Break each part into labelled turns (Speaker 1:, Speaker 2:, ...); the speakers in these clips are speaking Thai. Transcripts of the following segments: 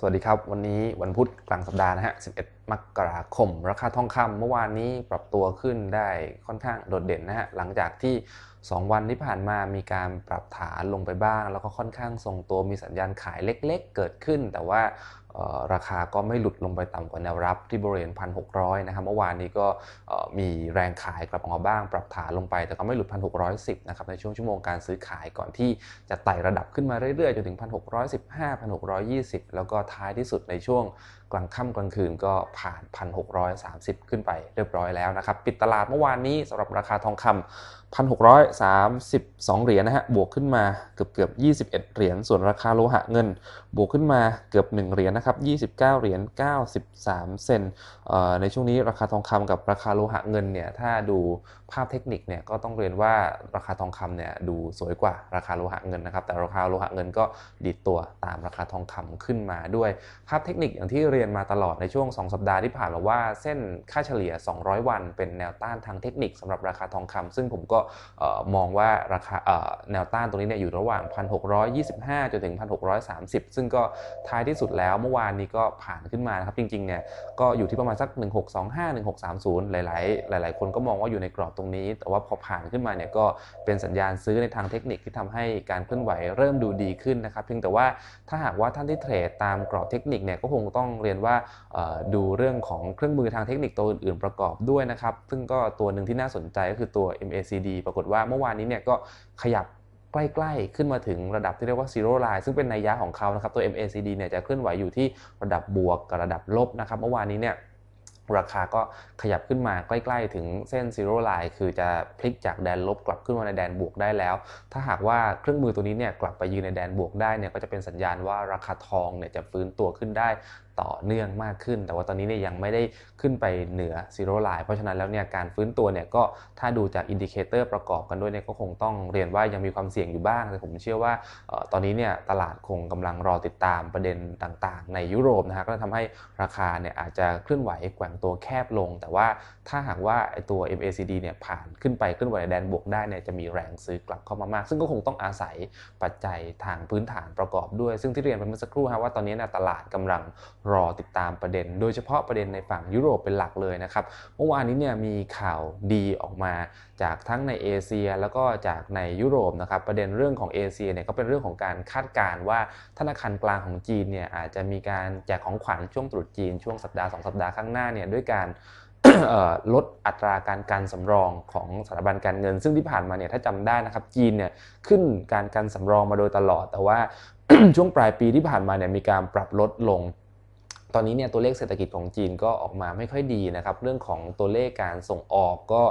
Speaker 1: สวัสดีครับ วันนี้วันพุธกลางสัปดาห์นะฮะ 11 มกราคม ราคาทองคำเมื่อวานนี้ปรับตัวขึ้นได้ค่อนข้างโดดเด่นนะฮะ หลังจากที่ 2 วันที่ผ่านมามีการปรับฐานลงไปบ้าง แล้วก็ค่อนข้างทรงตัวมีสัญญาณขายเล็กๆ เกิดขึ้น แต่ว่า ราคาก็ไม่หลุดลงไปต่ำกว่าแนวรับที่บริเวณ 1,600 นะครับเมื่อวานนี้ก็มีแรงขายกลับออกมาบ้าง ปรับฐานลงไป แต่ก็ไม่หลุด 1,610 นะครับในช่วงชั่วโมงการซื้อขายก่อนที่จะไต่ระดับขึ้นมาเรื่อยๆ จนถึง 1,615 1,620 แล้วก็ท้ายที่สุดในช่วงกลางค่ำกลางคืนก็ผ่าน 1,630 ขึ้นไปเรียบร้อยแล้วนะครับ ปิดตลาดเมื่อวานนี้สำหรับราคาทองคำ1,632 เหรียญนะฮะ บวกขึ้นมาเกือบเกือบ 21 เหรียญ ส่วนราคาโลหะเงิน บวกขึ้นมาเกือบ 1 เหรียญนะครับ 29 เหรียญ 93 เซนในช่วงนี้ราคาทองคำกับราคาโลหะเงินเนี่ย ถ้าดูภาพเทคนิคเนี่ย ก็ต้องเรียนว่าราคาทองคำเนี่ยดูสวยกว่าราคาโลหะเงินนะครับ แต่ราคาโลหะเงินก็ดีดตัวตามราคาทองคำขึ้นมาด้วย ภาพเทคนิคอย่างที่เรียียนมาตลอดในช่วง 2 สัปดาห์ที่ผ่านมาว่าเส้นค่าเฉลี่ย 200 วันเป็นแนวต้านทางเทคนิคสำหรับราคาทองคำซึ่งผมก็มองว่าราคาแนวต้านตรงนี้เนี่ยอยู่ระหว่าง 1,625 จนถึง 1,630 ซึ่งก็ท้ายที่สุดแล้วเมื่อวานนี้ก็ผ่านขึ้นมานะครับจริงๆเนี่ยก็อยู่ที่ประมาณสัก 1625 1630 หลายๆ หลาย ๆ คนก็มองว่าอยู่ในกรอบตรงนี้ แต่ว่าพอผ่านขึ้นมาเนี่ยก็เป็นสัญญาณซื้อในทางเทคนิคที่ทำให้การเคลื่อนไหวเริ่มดูดีขึ้นนะครับเพียงแต่ว่าถ้าหากว่าท่านที่เทรดตามกรอบเทคนิคเนี่ยก็คงต้องเรียนว่าดูเรื่องของเครื่องมือทางเทคนิคตัวอื่นๆประกอบด้วยนะครับ ซึ่งก็ตัวหนึ่งที่น่าสนใจก็คือตัว MACD ปรากฏว่าเมื่อวานนี้เนี่ยก็ขยับใกล้ๆ ขึ้นมาถึงระดับที่เรียกว่า zero line ซึ่งเป็นนัยยะของเขานะครับ ตัว MACD เนี่ยจะเคลื่อนไหวอยู่ที่ระดับบวกกับระดับลบนะครับเมื่อวานนี้เนี่ยราคาก็ขยับขึ้นมาใกล้ๆ ถึงเส้น zero line คือจะพลิกจากแดนลบกลับขึ้นมาในแดนบวกได้แล้ว ถ้าหากว่าเครื่องมือตัวนี้เนี่ยกลับไปยืนในแดนบวกได้เนี่ยก็จะเป็นสัญญาณว่าราคาทองเนี่ยจะฟื้นตัวขึ้นได้ ต่อเนื่องมากขึ้น แต่ว่าตอนนี้เนี่ยยังไม่ได้ขึ้นไปเหนือซีโร่ไลน์เพราะฉะนั้นแล้วเนี่ยการฟื้นตัวเนี่ยก็ถ้าดูจากอินดิเคเตอร์ประกอบกันด้วยเนี่ยก็คงต้องเรียนว่ายังมีความเสี่ยงอยู่บ้าง แต่ผมเชื่อว่าตอนนี้เนี่ยตลาดคงกำลังรอติดตามประเด็นต่างๆ ในยุโรปนะฮะก็ทำให้ราคาเนี่ยอาจจะเคลื่อนไหวแกว่งตัวแคบลง แต่ว่าถ้าหากว่าไอตัว MACD เนี่ยผ่านขึ้นไปขึ้นไหวแดนบวกได้เนี่ยจะมีแรงซื้อกลับเข้ามามาก ซึ่งก็คงต้องอาศัยปัจจัยทางพื้นฐานประกอบด้วย ซึ่งที่เรียนไปเมื่อสักครู่ฮะว่าตอนนี้นะตลาดกำลังรอติดตามประเด็น โดยเฉพาะประเด็นในฝั่งยุโรปเป็นหลักเลยนะครับเมื่อวานนี้เนี่ยมีข่าวดีออกมาจากทั้งในเอเชีย แล้วก็จากในยุโรปนะครับประเด็นเรื่องของเอเชียเนี่ยก็เป็นเรื่องของการคาดการณ์ว่าธนาคารกลางของจีนเนี่ยอาจจะมีการแจกของขวัญช่วงตรุษจีนช่วงสัปดาห์2สัปดาห์ข้างหน้าเนี่ยด้วยการลดอัตราการการสำรองของสถาบันการเงิน ซึ่งที่ผ่านมาเนี่ยถ้าจำได้นะครับจีนเนี่ยขึ้นการการสำรองมาโดยตลอด แต่ว่าช่วงปลายปีที่ผ่านมาเนี่ยมีการปรับลดลง ตอนนี้เนี่ยตัวเลขเศรษฐกิจของจีนก็ออกมาไม่ค่อยดีนะครับเรื่องของตัวเลขการส่งออกก็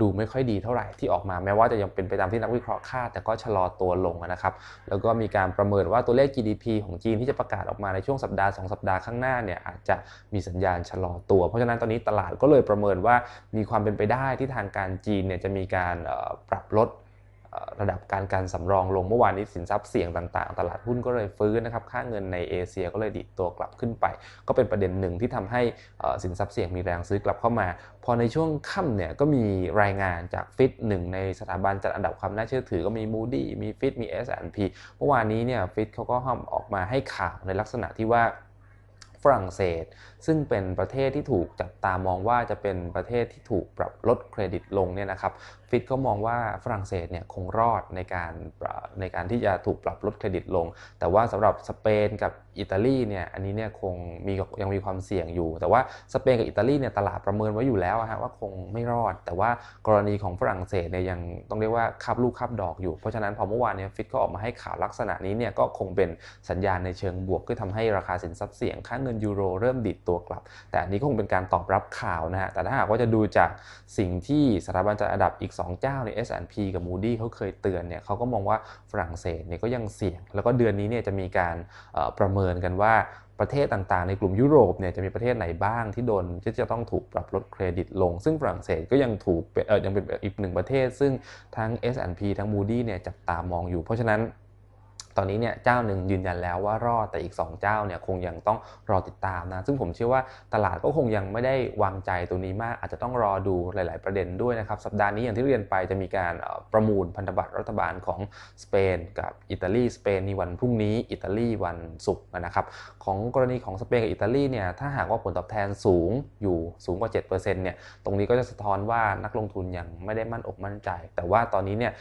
Speaker 1: ดูไม่ค่อยดีเท่าไหร่ที่ออกมาแม้ว่าจะยังเป็นไปตามที่นักวิเคราะห์คาดแต่ก็ชะลอตัวลงนะครับแล้วก็มีการประเมินว่าตัวเลข GDP ของจีนที่จะประกาศออกมาในช่วงสัปดาห์ 2 สัปดาห์ข้างหน้าเนี่ยอาจจะมีสัญญาณชะลอตัว เพราะฉะนั้นตอนนี้ตลาดก็เลยประเมินว่ามีความเป็นไปได้ที่ทางการจีนเนี่ยจะมีการปรับลด ระดับการการสำรองลงเมื่อวานนี้สินทรัพย์เสี่ยงต่างๆ ตลาดหุ้นก็เลยฟื้นนะครับค่าเงินในเอเชียก็เลยดิดตัวกลับขึ้นไป ก็เป็นประเด็นหนึ่งที่ทำให้สินทรัพย์เสี่ยงมีแรงซื้อกลับเข้ามา พอในช่วงค่ำเนี่ยก็มีรายงานจากฟิตหนึ่งในสถาบันจัดอันดับความน่าเชื่อถือก็มี Moody มีฟิตมี S&P เมื่อวานนี้เนี่ยฟิตเขาก็ออกมาให้ข่าวในลักษณะที่ว่าฝรั่งเศส ซึ่งเป็นประเทศที่ถูกจับตามองว่าจะเป็นประเทศที่ถูกปรับลดเครดิตลงเนี่ยนะครับฟิตก็มองว่าฝรั่งเศสเนี่ยคงรอดในการในการที่จะถูกปรับลดเครดิตลง แต่ว่าสำหรับสเปนกับอิตาลีเนี่ยอันนี้เนี่ยคงมียังมีความเสี่ยงอยู่ แต่ว่าสเปนกับอิตาลีเนี่ยตลาดประเมินไว้อยู่แล้วฮะว่าคงไม่รอด แต่ว่ากรณีของฝรั่งเศสเนี่ยยังต้องเรียกว่าคับลูกคับดอกอยู่ เพราะฉะนั้นพอเมื่อวานเนี่ยฟิตก็ออกมาให้ข่าวลักษณะนี้เนี่ยก็คงเป็นสัญญาณในเชิงบวกก็ทำให้ราคาสินทรัพย์เสี่ยงค่าเงินยูโรเริ่มดิดตัวตัวกลับ แต่อันนี้ก็คงเป็นการตอบรับข่าวนะฮะ แต่ถ้าหากว่าจะดูจากสิ่งที่สถาบันจัดอันดับอีก 2 เจ้าใน S&P กับ Moody เขาเคยเตือนเนี่ยเขาก็มองว่าฝรั่งเศสเนี่ยก็ยังเสี่ยง แล้วก็เดือนนี้เนี่ยจะมีการประเมินกันว่าประเทศต่างๆ ในกลุ่มยุโรปเนี่ยจะมีประเทศไหนบ้างที่โดนที่จะต้องถูกปรับลดเครดิตลง ซึ่งฝรั่งเศสก็ยังถูกเออยังเป็นอีกหนึ่งประเทศ ซึ่งทั้ง S&P ทั้ง Moody เนี่ยจับตามองอยู่ เพราะฉะนั้น ตอนนี้เนี่ยเจ้าหนึ่งยืนยันแล้วว่ารอดแต่อีก 2 เจ้าเนี่ยคงยังต้องรอติดตามนะ ซึ่งผมเชื่อว่าตลาดก็คงยังไม่ได้วางใจตัวนี้มาก อาจจะต้องรอดูหลาย ๆ ประเด็นด้วยนะครับ สัปดาห์นี้อย่างที่เรียนไปจะมีการประมูลพันธบัตรรัฐบาลของสเปนกับอิตาลีสเปนในวันพรุ่งนี้ อิตาลีวันศุกร์นะครับของกรณีของสเปนกับอิตาลีเนี่ยถ้าหากว่าผลตอบแทนสูงอยู่สูงกว่า 7%เนี่ยตรงนี้ก็จะสะท้อนว่านักลงทุนยังไม่ได้มั่นอกมั่นใจ แต่ว่าตอนนี้เนี่ย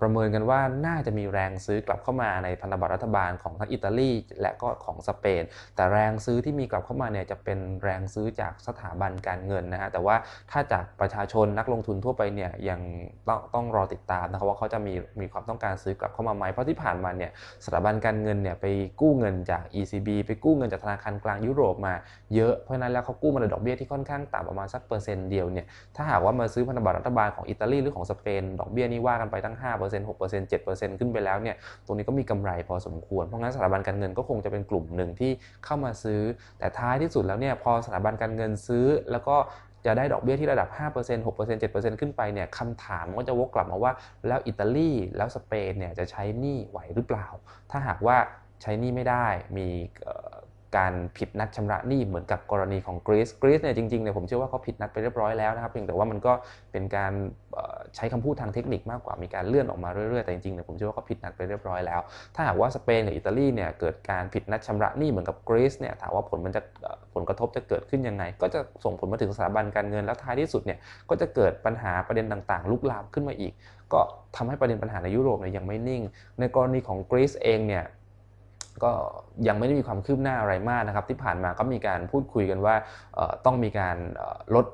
Speaker 1: ประเมินกันว่าน่าจะมีแรงซื้อกลับเข้ามาในพันธบัตรรัฐบาลของทั้งอิตาลีและก็ของสเปน แต่แรงซื้อที่มีกลับเข้ามาเนี่ยจะเป็นแรงซื้อจากสถาบันการเงินนะฮะแต่ว่าถ้าจากประชาชนนักลงทุนทั่วไปเนี่ยยังต้องต้องรอติดตามนะครับว่าเขาจะมีมีความต้องการซื้อกลับเข้ามาไหมเพราะที่ผ่านมาเนี่ยสถาบันการเงินเนี่ยไปกู้เงินจาก ECB ไปกู้เงินจากธนาคารกลางยุโรปมาเยอะเพราะนั้นแล้วเขากู้มาในดอกเบี้ยที่ค่อนข้างต่ำประมาณสักเปอร์เซ็นต์เดียวเนี่ยถ้าหากว่ามาซื้อพันธบัตรรัฐบาลของอิตาลีหรือของสเปนดอกเบี้ยนี่ว่ากันไปตั้ง5% 6% 7%ขึ้นไปแล้วเนี่ยตรงนี้ก็มีกำไรพอสมควร เพราะงั้นสถาบันการเงินก็คงจะเป็นกลุ่มหนึ่งที่เข้ามาซื้อ แต่ท้ายที่สุดแล้วเนี่ยพอสถาบันการเงินซื้อ แล้วก็จะได้ดอกเบี้ยที่ระดับ 5% 6% 7%ขึ้นไปเนี่ยคำถามก็จะวกกลับมาว่า แล้วอิตาลีแล้วสเปนเนี่ยจะใช้หนี้ไหวหรือเปล่า ถ้าหากว่าใช้หนี้ไม่ได้มี การผิดนัดชำระหนี้เหมือนกับกรณีของกรีซกรีซเนี่ยจริงๆเนี่ยผมเชื่อว่าเขาผิดนัดไปเรียบร้อยแล้วนะครับเพียงแต่ว่ามันก็เป็นการใช้คำพูดทางเทคนิคมากกว่ามีการเลื่อนออกมาเรื่อยๆแต่จริงๆเนี่ยผมเชื่อว่าเขาผิดนัดไปเรียบร้อยแล้ว ถ้าหากว่าสเปนกับอิตาลีเนี่ยเกิดการผิดนัดชำระหนี้เหมือนกับกรีซเนี่ยถามว่าผลมันจะผลกระทบจะเกิดขึ้นยังไง ก็จะส่งผลมาถึงสถาบันการเงินแล้วท้ายที่สุดเนี่ยก็จะเกิดปัญหาประเด็นต่างๆ ลุกลามขึ้นมาอีก ก็ทำให้ประเด็นปัญหาในยุโรปเนี่ยยังไม่นิ่ง ในกรณีของกรีซเองเนี่ย ก็ยังไม่ได้มีความคืบหน้าอะไรมากนะครับที่ผ่านมาก็มีการพูดคุยกันว่าต้องมีการลด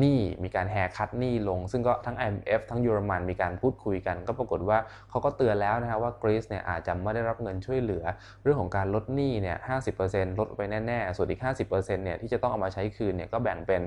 Speaker 1: หนี้มีการแฮร์คัตหนี้ลง ซึ่งก็ทั้ง IMF ทั้งเยอรมันมีการพูดคุยกัน ก็ปรากฏว่าเขาก็เตือนแล้วนะครับว่ากรีซเนี่ยอาจจะไม่ได้รับเงินช่วยเหลือ เรื่องของการลดหนี้เนี่ย50%ลดไปแน่ ๆ ส่วนอีก 50%เนี่ยที่จะต้องเอามาใช้คืนเนี่ยก็แบ่งเป็น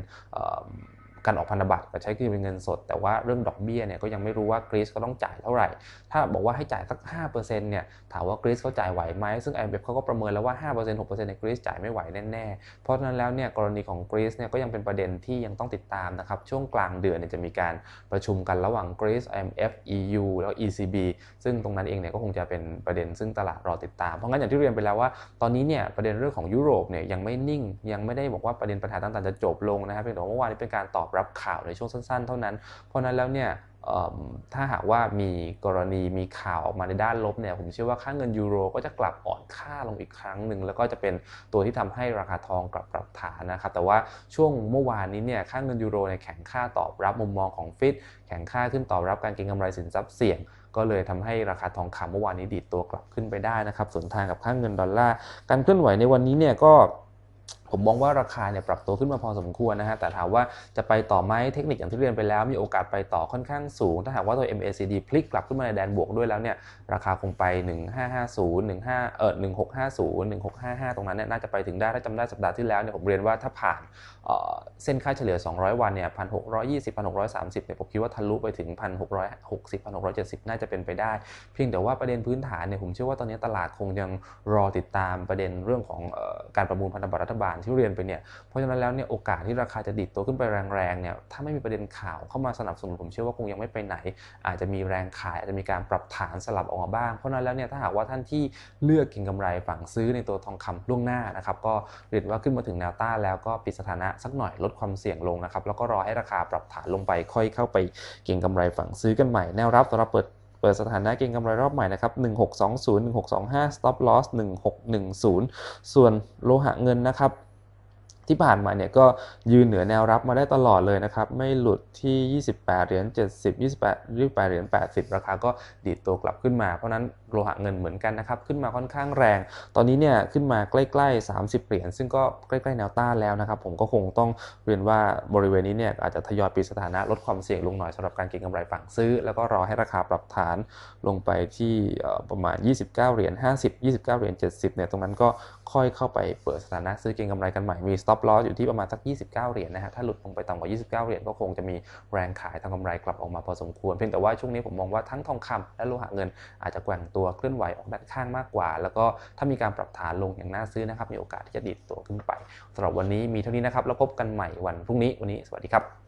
Speaker 1: การออกพันธบัตรกับใช้คืนเป็นเงินสด แต่ว่าเรื่องดอกเบี้ยเนี่ยก็ยังไม่รู้ว่ากรีซเขาต้องจ่ายเท่าไหร่ ถ้าบอกว่าให้จ่ายสัก 5%เนี่ยถามว่ากรีซเขาจ่ายไหวไหมซึ่ง IMF เขาก็ประเมินแล้วว่า 5% 6%ในกรีซจ่ายไม่ไหวแน่ๆ เพราะฉะนั้นแล้วเนี่ยกรณีของกรีซเนี่ยก็ยังเป็นประเด็นที่ยังต้องติดตามนะครับช่วงกลางเดือนเนี่ยจะมีการประชุมกันระหว่างกรีซ IMF EU แล้ว ECB ซึ่งตรงนั้นเองเนี่ยก็คงจะเป็นประเด็นซึ่งตลาดรอติดตาม เพราะงั้นอย่างที่เรียนไปแล้วว่า ตอนนี้เนี่ยประเด็นเรื่องของยุโรปเนี่ยยังไม่นิ่ง ยังไม่ได้บอกว่าประเด็นปัญหาต่างๆจะจบลงนะครับเพียงแต่ว่าเมื่อวานนี้เป็นการตอบรับข่าวในช่วงสั้น ๆ เท่านั้น เพราะนั้นแล้วเนี่ยถ้าหากว่ามีกรณีมีข่าวออกมาในด้านลบเนี่ยผมเชื่อว่าค่าเงินยูโรก็จะกลับอ่อนค่าลงอีกครั้งหนึ่งแล้วก็จะเป็นตัวที่ทำให้ราคาทองกลับปรับฐานนะครับแต่ว่าช่วงเมื่อวานนี้เนี่ยค่าเงินยูโรในแข็งค่าตอบรับมุมมองของฟิตแข็งค่าขึ้นตอบรับการเก็งกำไรสินทรัพย์เสี่ยง ก็เลยทำให้ราคาทองคำเมื่อวานนี้ดีดตัวกลับขึ้นไปได้นะครับส่วนทางกับค่าเงินดอลลาร์การเคลื่อนไหวในวันนี้เนี่ยก็ ผมมองว่าราคาเนี่ยปรับตัวขึ้นมาพอสมควรนะฮะ แต่ถามว่าจะไปต่อไหมเทคนิคอย่างที่เรียนไปแล้ว มีโอกาสไปต่อค่อนข้างสูง ถ้าหากว่าตัว MACD พลิกกลับขึ้นมาในแดนบวกด้วยแล้วเนี่ย ราคาคงไป 1550 15 เอ่อ1650 1655 ตรงนั้นเนี่ยน่าจะไปถึงได้ ถ้าจำได้สัปดาห์ที่แล้วเนี่ยผมเรียนว่าถ้าผ่านเส้นค่าเฉลี่ย 200 วันเนี่ย1,620 1,630 เนี่ยผมคิดว่าทะลุไปถึง 1,660 1,670 น่าจะเป็นไปได้ เพียงแต่ว่าประเด็นพื้นฐานเนี่ยผมเชื่อว่าตอนนี้ตลาดคงยังรอติดตามประเด็นเรื่องของการประมูลพันธบัตรรัฐบาลที่เรียนไปเนี่ยเพราะฉะนั้นแล้วเนี่ยโอกาสที่ราคาจะดิดตัวขึ้นไปแรงๆเนี่ยถ้าไม่มีประเด็นข่าวเข้ามาสนับสนุนผมเชื่อว่าคงยังไม่ไปไหน อาจจะมีแรงขายอาจจะมีการปรับฐานสลับออกมาบ้าง เพราะนั้นแล้วเนี่ยถ้าหากว่าท่านที่เลือกกินกำไรฝั่งซื้อในตัวทองคำล่วงหน้านะครับก็เรียนว่าขึ้นมาถึงแนวต้านแล้วก็ปิดสถานะสักหน่อยลดความเสี่ยงลงนะครับแล้วก็รอให้ราคาปรับฐานลงไปค่อยเข้าไปเก็งกำไรฝั่งซื้อกันใหม่แนวรับสำหรับเปิดเปิดสถานะเก็งกำไรรอบใหม่นะครับ 1620 1625 stop loss 1610 ส่วนโลหะเงินนะครับ ที่ผ่านมาเนี่ยก็ยืนเหนือแนวรับมาได้ตลอดเลยนะครับ ไม่หลุดที่ 28 เหรียญ 70 28 28 เหรียญ 80 ราคาก็ดีดตัวกลับขึ้นมา เพราะนั้นโลหะเงินเหมือนกันนะครับ ขึ้นมาค่อนข้างแรง ตอนนี้เนี่ยขึ้นมาใกล้ๆ 30 เหรียญ ซึ่งก็ใกล้ๆ แนวต้านแล้วนะครับ ผมก็คงต้องเรียนว่าบริเวณนี้เนี่ยอาจจะทยอยปิดสถานะลดความเสี่ยงลงหน่อยสำหรับการเก็งกำไรฝั่งซื้อ แล้วก็รอให้ราคาปรับฐานลงไปที่ประมาณ 29 เหรียญ 50 29 เหรียญ 70 เนี่ย ตรงนั้นก็ ค่อยเข้าไปเปิดสถานะซื้อเก็งกำไรกันใหม่ มี stop loss อยู่ที่ประมาณสัก 29 เหรียญนะฮะ ถ้าหลุดลงไปต่ำกว่า 29 เหรียญก็คงจะมีแรงขายทางกำไรกลับออกมาพอสมควร เพียงแต่ว่าช่วงนี้ผมมองว่าทั้งทองคำและโลหะเงินอาจจะแกว่งตัวเคลื่อนไหวออกด้านข้างมากกว่า แล้วก็ถ้ามีการปรับฐานลงอย่างน่าซื้อนะครับ มีโอกาสที่จะดิดตัวขึ้นไปสำหรับวันนี้มีเท่านี้นะครับ แล้วพบกันใหม่วันพรุ่งนี้ วันนี้สวัสดีครับ